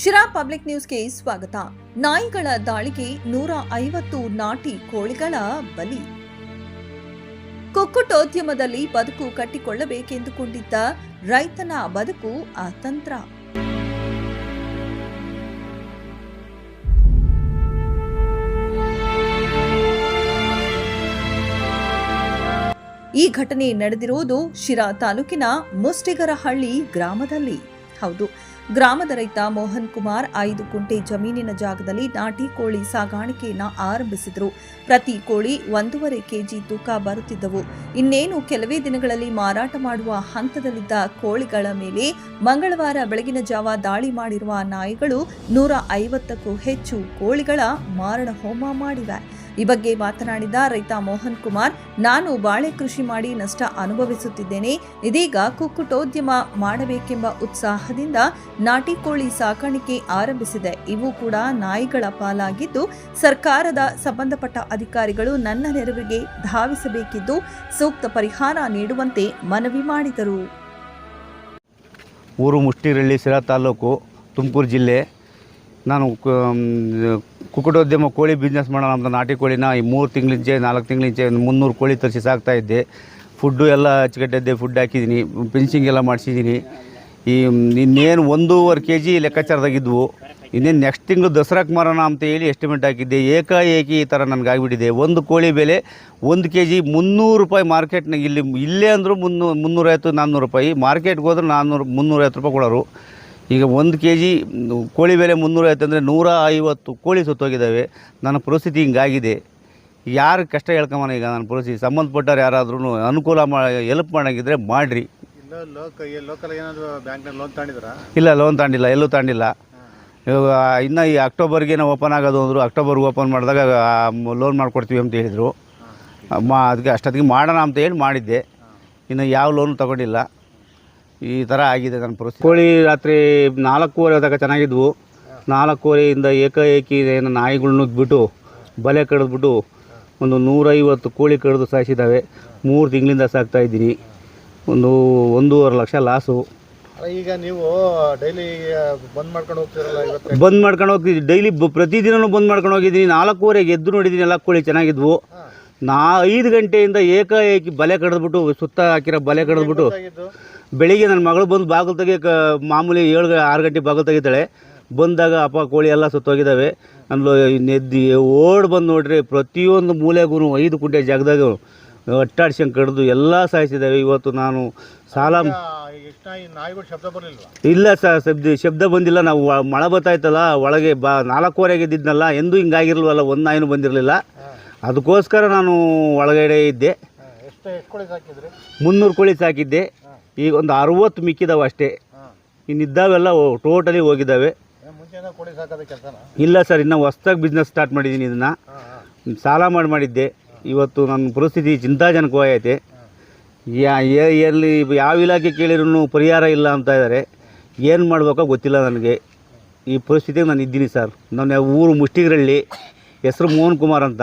Sira public ನ್ಯೂಸ್ಗೆ ಸ್ವಾಗತ. ನಾಯಿಗಳ ದಾಳಿಗೆ ನೂರ ಐವತ್ತು ನಾಟಿ ಕೋಳಿಗಳ ಬಲಿ. ಕುಕ್ಕುಟೋದ್ಯಮದಲ್ಲಿ ಬದುಕು ಕಟ್ಟಿಕೊಳ್ಳಬೇಕೆಂದುಕೊಂಡಿದ್ದ ರೈತನ ಬದುಕು ಅತಂತ್ರ. ಈ ಘಟನೆ ನಡೆದಿರುವುದು ಶಿರಾ ತಾಲೂಕಿನ ಮುಸ್ಟಿಗರಹಳ್ಳಿ ಗ್ರಾಮದಲ್ಲಿ. ಹೌದು. ಗ್ರಾಮದ ರೈತ ಮೋಹನ್ ಕುಮಾರ್ ಐದು ಕುಂಟೆ ಜಮೀನಿನ ಜಾಗದಲ್ಲಿ ನಾಟಿ ಕೋಳಿ ಸಾಗಾಣಿಕೆಯನ್ನ ಆರಂಭಿಸಿದರು. ಪ್ರತಿ ಕೋಳಿ ಒಂದೂವರೆ ಕೆಜಿ ತೂಕ ಬರುತ್ತಿದ್ದವು. ಇನ್ನೇನು ಕೆಲವೇ ದಿನಗಳಲ್ಲಿ ಮಾರಾಟ ಮಾಡುವ ಹಂತದಲ್ಲಿದ್ದ ಕೋಳಿಗಳ ಮೇಲೆ ಮಂಗಳವಾರ ಬೆಳಗಿನ ಜಾವ ದಾಳಿ ಮಾಡಿರುವ ನಾಯಿಗಳು ನೂರ ಐವತ್ತಕ್ಕೂ ಹೆಚ್ಚು ಕೋಳಿಗಳ ಮಾರಣ ಹೋಮ ಮಾಡಿವೆ. ಈ ಬಗ್ಗೆ ಮಾತನಾಡಿದ ರೈತ ಮೋಹನ್ ಕುಮಾರ್, ನಾನು ಬಾಳೆ ಕೃಷಿ ಮಾಡಿ ನಷ್ಟ ಅನುಭವಿಸುತ್ತಿದ್ದೇನೆ, ಇದೀಗ ಕುಕ್ಕುಟೋದ್ಯಮ ಮಾಡಬೇಕೆಂಬ ಉತ್ಸಾಹದಿಂದ ನಾಟಿ ಕೋಳಿ ಸಾಕಾಣಿಕೆ ಆರಂಭಿಸಿದೆ. ಇವು ಕೂಡ ನಾಯಿಗಳ ಪಾಲಾಗಿದ್ದು, ಸರ್ಕಾರದ ಸಂಬಂಧಪಟ್ಟ ಅಧಿಕಾರಿಗಳು ನನ್ನ ನೆರವಿಗೆ ಧಾವಿಸಬೇಕಿದ್ದು ಸೂಕ್ತ ಪರಿಹಾರ ನೀಡುವಂತೆ ಮನವಿ ಮಾಡಿದರು. ಊರು ಮುಷ್ಟಿರಳ್ಳಿ ಸಿರಾ ತಾಲೂಕು ತುಮಕೂರು ಜಿಲ್ಲೆ. ನಾನು ಕುಕ್ಕಟೋದ್ಯಮ ಕೋಳಿ ಬಿಸ್ನೆಸ್ ಮಾಡೋಣ ಅಂತ ನಾಟಿ ಕೋಳಿನ ಈ ಮೂರು ತಿಂಗಳಿಂಚೆ ನಾಲ್ಕು ತಿಂಗಳಿಂಚೆ ಒಂದು ಮುನ್ನೂರು ಕೋಳಿ ತರಿಸಿ ಸಾಕ್ತಾ ಇದ್ದೆ. ಫುಡ್ಡು ಎಲ್ಲ ಅಚ್ಚುಕಟ್ಟಿದ್ದೆ ಫುಡ್ ಹಾಕಿದ್ದೀನಿ ಫಿನಿಶಿಂಗ್ ಎಲ್ಲ ಮಾಡಿಸಿದ್ದೀನಿ. ಈ, ಇನ್ನೇನು ಒಂದೂವರೆ ಕೆ ಜಿ ಲೆಕ್ಕಾಚಾರದಾಗಿದ್ವು ಇನ್ನೇನು ನೆಕ್ಸ್ಟ್ ತಿಂಗಳು ದಸರಾಕ್ಕೆ ಮಾರೋಣ ಅಂತ ಹೇಳಿ ಎಸ್ಟಿಮೇಟ್ ಹಾಕಿದ್ದೆ. ಏಕಾಏಕಿ ಈ ಥರ ನನಗೆ ಆಗಿಬಿಟ್ಟಿದೆ ಒಂದು ಕೋಳಿ ಬೆಲೆ ಒಂದು ಕೆ ಜಿ ಮುನ್ನೂರು ರೂಪಾಯಿ ಮಾರ್ಕೆಟ್ನಾಗ ಇಲ್ಲಿ, ಇಲ್ಲೇ ಅಂದರೂ ಮುನ್ನೂರು ಮುನ್ನೂರೈವತ್ತು, ನಾನ್ನೂರು ರೂಪಾಯಿ. ಮಾರ್ಕೆಟ್ಗೆ ಹೋದ್ರೆ ನಾನ್ನೂರು, ಮುನ್ನೂರೈವತ್ತು ರೂಪಾಯಿ ಕೊಡೋರು. ಈಗ ಒಂದು ಕೆ ಜಿ ಕೋಳಿ ಬೆಲೆ ಮುನ್ನೂರೈವತ್ತು ಅಂದರೆ ನೂರ ಐವತ್ತು ಕೋಳಿ ಸುತ್ತೋಗಿದ್ದಾವೆ. ನನ್ನ ಪರಿಸ್ಥಿತಿ ಹಿಂಗಾಗಿದೆ. ಯಾರು ಕಷ್ಟ ಹೇಳ್ಕೊಂಬನ ಈಗ ನನ್ನ ಪರಿಸ್ಥಿತಿ? ಸಂಬಂಧಪಟ್ಟವ್ರು ಯಾರಾದ್ರೂ ಅನುಕೂಲ ಮಾ ಎಲ್ಪ್ ಮಾಡೋಂಗಿದ್ರೆ ಮಾಡಿರಿ. ಇಲ್ಲ ಲೋಕ ಲೋಕಲ್ ಏನಾದರೂ ಬ್ಯಾಂಕ್ನಲ್ಲಿ ಲೋನ್ ತಾಂಡಿಲ್ಲ ಇಲ್ಲ ಲೋನ್ ತಗೊಂಡಿಲ್ಲ ಎಲ್ಲೂ ತಾಂಡಿಲ್ಲ ಇವಾಗ ಇನ್ನು ಈ ಅಕ್ಟೋಬರ್ಗೆ ನಾವು ಓಪನ್ ಆಗೋದು ಅಂದರು ಅಕ್ಟೋಬರ್ಗೆ ಓಪನ್ ಮಾಡಿದಾಗ ಲೋನ್ ಮಾಡಿಕೊಡ್ತೀವಿ ಅಂತ ಹೇಳಿದರು. ಮಾ ಅದಕ್ಕೆ ಅಷ್ಟೊತ್ತಿಗೆ ಮಾಡೋಣ ಅಂತ ಹೇಳಿ ಮಾಡಿದ್ದೆ. ಇನ್ನು ಯಾವ ಲೋನು ತಗೊಂಡಿಲ್ಲ. ಈ ಥರ ಆಗಿದೆ ನನ್ನ ಪರಿಸ್ಥಿತಿ. ಕೋಳಿ ರಾತ್ರಿ ನಾಲ್ಕೂವರೆ ಹೋದಾಗ ಚೆನ್ನಾಗಿದ್ವು. ನಾಲ್ಕೂವರೆಯಿಂದ ಏಕಾಏಕಿ ಏನು ನಾಯಿಗಳ್ನ ಬಿಟ್ಟು ಬಲೆ ಕಡಿದ್ಬಿಟ್ಟು ಒಂದು ನೂರೈವತ್ತು ಕೋಳಿ ಕಡಿದು ಸಾಯಿಸಿದ್ದಾವೆ. ಮೂರು ತಿಂಗಳಿಂದ ಸಾಕ್ತಾ ಇದ್ದೀನಿ. ಒಂದು ಒಂದೂವರೆ ಲಕ್ಷ ಲಾಸು ಈಗ ನೀವು ಡೈಲಿ ಬಂದ್ ಮಾಡ್ಕೊಂಡು ಹೋಗ್ತಿರಲ್ಲ ಇವತ್ತು? ಬಂದ್ ಮಾಡ್ಕೊಂಡು ಹೋಗ್ತಿದ್ವಿ. ಡೈಲಿ ಪ್ರತಿದಿನನೂ ಬಂದ್ ಮಾಡ್ಕೊಂಡು ಹೋಗಿದ್ದೀನಿ. ನಾಲ್ಕೂವರೆಗೆ ಎದ್ದು ನೋಡಿದ್ದೀನಿ. ಎಲ್ಲ ಕೋಳಿ ಚೆನ್ನಾಗಿದ್ವು. ನಾ ಐದು ಗಂಟೆಯಿಂದ ಏಕಾಏಕಿ ಬಲೆ ಕಡಿದ್ಬಿಟ್ಟು ಸುತ್ತ ಹಾಕಿರೋ ಬಲೆ ಕಡಿದ್ಬಿಟ್ಟು ಬೆಳಿಗ್ಗೆ ನನ್ನ ಮಗಳು ಬಂದು ಬಾಗಿಲು ತೆಗಿಯ ಮಾಮೂಲಿ ಏಳು ಆರು ಗಂಟೆ ಬಾಗಿಲು ತೆಗಿತಾಳೆ. ಬಂದಾಗ ಅಪ್ಪ ಕೋಳಿ ಎಲ್ಲ ಸುತ್ತೋಗಿದ್ದಾವೆ. ಅಂದ್ಲು ನೆದ್ದಿ ಓಡ್ ಬಂದು ನೋಡ್ರಿ, ಪ್ರತಿಯೊಂದು ಮೂಲೆಗೂ ಐದು ಕುಂಟೆ ಜಾಗದಾಗ ಅಟ್ಟಾಡ್ಸಂಗೆ ಕಡಿದು ಎಲ್ಲ ಸಾಯಿಸಿದ್ದಾವೆ. ಇವತ್ತು ನಾನು ಸಾಲ ಇಲ್ಲ ಸರ್ ಶಬ್ದ ಶಬ್ದ ಬಂದಿಲ್ಲ. ನಾವು ಮಳೆ ಬರ್ತಾಯ್ತಲ್ಲ ಒಳಗೆ ಬಾ ನಾಲ್ಕೂವರೆಗೆ ಇದ್ದಿದ್ನಲ್ಲ ಎಂದೂ ಹಿಂಗಾಗಿರ್ಲಿಲ್ಲ ಒಂದು ನಾಯಿನೂ ಬಂದಿರಲಿಲ್ಲ. ಅದಕ್ಕೋಸ್ಕರ ನಾನು ಒಳಗಡೆ ಇದ್ದೆ. ಎಷ್ಟು ಎಷ್ಟು ಕೋಳಿ ಸಾಕಿದ್ರಿ? ಮುನ್ನೂರು ಕೋಳಿ ಸಾಕಿದ್ದೆ. ಈಗ ಒಂದು ಅರವತ್ತು ಮಿಕ್ಕಿದಾವೆ ಅಷ್ಟೇ. ಇನ್ನಿದ್ದಾವೆಲ್ಲ ಟೋಟಲಿ ಹೋಗಿದ್ದಾವೆ. ಮುಂಚೆನ ಕೋಳಿ ಸಾಕೋದ ಕೆಲಸನ? ಇಲ್ಲ ಸರ್ ಇನ್ನು ಹೊಸ್ದಾಗಿ ಬಿಸ್ನೆಸ್ ಸ್ಟಾರ್ಟ್ ಮಾಡಿದ್ದೀನಿ ಇದನ್ನು. ಸಾಲ ಮಾಡಿ ಮಾಡಿದ್ದೆ. ಇವತ್ತು ನನ್ನ ಪರಿಸ್ಥಿತಿ ಚಿಂತಾಜನಕವಾಗೈತೆ. ಯಾ ಎಲ್ಲಿ ಯಾವ ಇಲಾಖೆ ಕೇಳಿರೂ ಪರಿಹಾರ ಇಲ್ಲ ಅಂತ ಇದ್ದಾರೆ ಏನು ಮಾಡಬೇಕೋ ಗೊತ್ತಿಲ್ಲ ನನಗೆ. ಈ ಪರಿಸ್ಥಿತಿಗೆ ನಾನು ಇದ್ದೀನಿ ಸರ್. ನನ್ನ ಊರು ಮುಷ್ಟಿಗರಳ್ಳಿ. ಹೆಸರು ಮೋಹನ್ ಕುಮಾರ್ ಅಂತ.